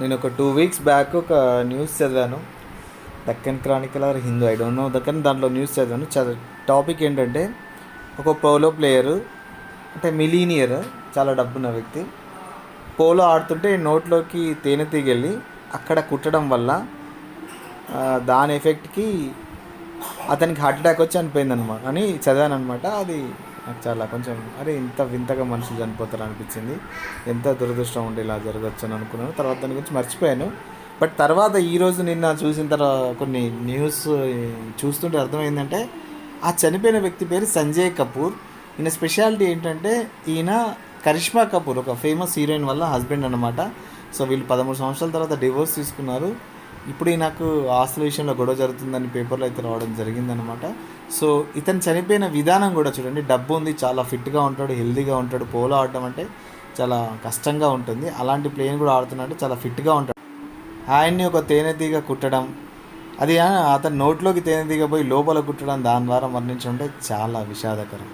నేను ఒక two weeks back ఒక న్యూస్ చదివాను. Deccan chronicle or Hindu I don't know Deccan దాంట్లో న్యూస్ చదివాను. చదివ టాపిక్ ఏంటంటే ఒక పోలో ప్లేయరు అంటే మిలీనియర్ చాలా డబ్బున్న వ్యక్తి పోలో ఆడుతుంటే నోట్లోకి తేనె తీగెళ్ళి అక్కడ కుట్టడం వల్ల దాని ఎఫెక్ట్కి అతనికి హార్ట్ అటాక్ వచ్చి అనిపోయింది అనమాట అని చదివాను అనమాట అది నాకు చాలా కొంచెం అరే ఇంత వింతగా మనుషులు చనిపోతారు అనిపించింది. ఎంత దురదృష్టం ఉండి ఇలా జరగచ్చు అని అనుకున్నాను. తర్వాత దాని గురించి మర్చిపోయాను. బట్ తర్వాత ఈరోజు నిన్న చూసిన తర్వాత కొన్ని న్యూస్ చూస్తుంటే అర్థమైందంటే ఆ చనిపోయిన వ్యక్తి పేరు సంజయ్ కపూర్. ఈయన స్పెషాలిటీ ఏంటంటే ఈయన కరిష్మా కపూర్ ఒక ఫేమస్ హీరోయిన్ వల్ల హస్బెండ్ అనమాట సో వీళ్ళు పదమూడు సంవత్సరాల తర్వాత డివోర్స్ తీసుకున్నారు. ఇప్పుడు నాకు ఆస్తుల విషయంలో గొడవ జరుగుతుందని పేపర్లో అయితే రావడం జరిగిందనమాట సో ఇతను చనిపోయిన విధానం కూడా చూడండి. డబ్బు ఉంది చాలా ఫిట్గా ఉంటాడు హెల్దీగా ఉంటాడు పోలో ఆడటం అంటే చాలా కష్టంగా ఉంటుంది. అలాంటి ప్లేన్ కూడా ఆడుతున్నాడు చాలా ఫిట్గా ఉంటాడు. ఆయన్ని ఒక తేనెతీగ కుట్టడం అది అతను అతని నోట్లోకి తేనెతీగ పోయి లోపల కుట్టడం దాని ద్వారా మరణించడం అంటే చాలా విషాదకరం.